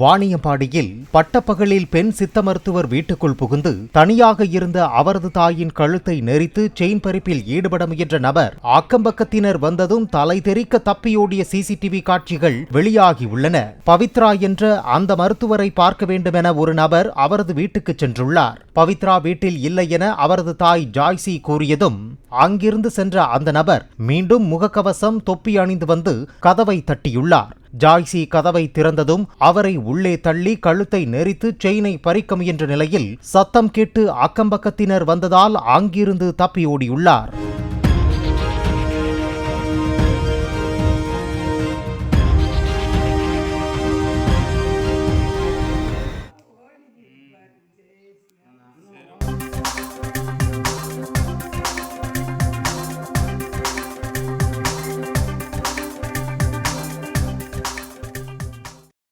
வாணியம்பாடியில் பட்டப்பகலில் பெண் சித்த மருத்துவர் வீட்டுக்குள் புகுந்து தனியாக இருந்த அவரது தாயின் கழுத்தை நெரித்து செயின் பறிப்பில் ஈடுபட முயன்ற நபர் அக்கம்பக்கத்தினர் வந்ததும் தலை தெறிக்க தப்பியோடிய சிசிடிவி காட்சிகள் வெளியாகியுள்ளன பவித்ரா என்ற அந்த மருத்துவரை பார்க்க வேண்டுமென ஒரு நபர் அவரது வீட்டுக்கு சென்றுள்ளார். பவித்ரா வீட்டில் இல்லை என அவரது தாய் ஜாய்சி கூறியதும் அங்கிருந்து சென்ற அந்த நபர் மீண்டும் முகக்கவசம் தொப்பி அணிந்து வந்து கதவை தட்டியுள்ளார். ஜாய்சி கதவை திறந்ததும் அவரை உள்ளே தள்ளி கழுத்தை நெரித்து செயினை பறிக்க முயன்ற நிலையில் சத்தம் கேட்டு அக்கம்பக்கத்தினர் வந்ததால் அங்கிருந்து தப்பி ஓடியுள்ளார்.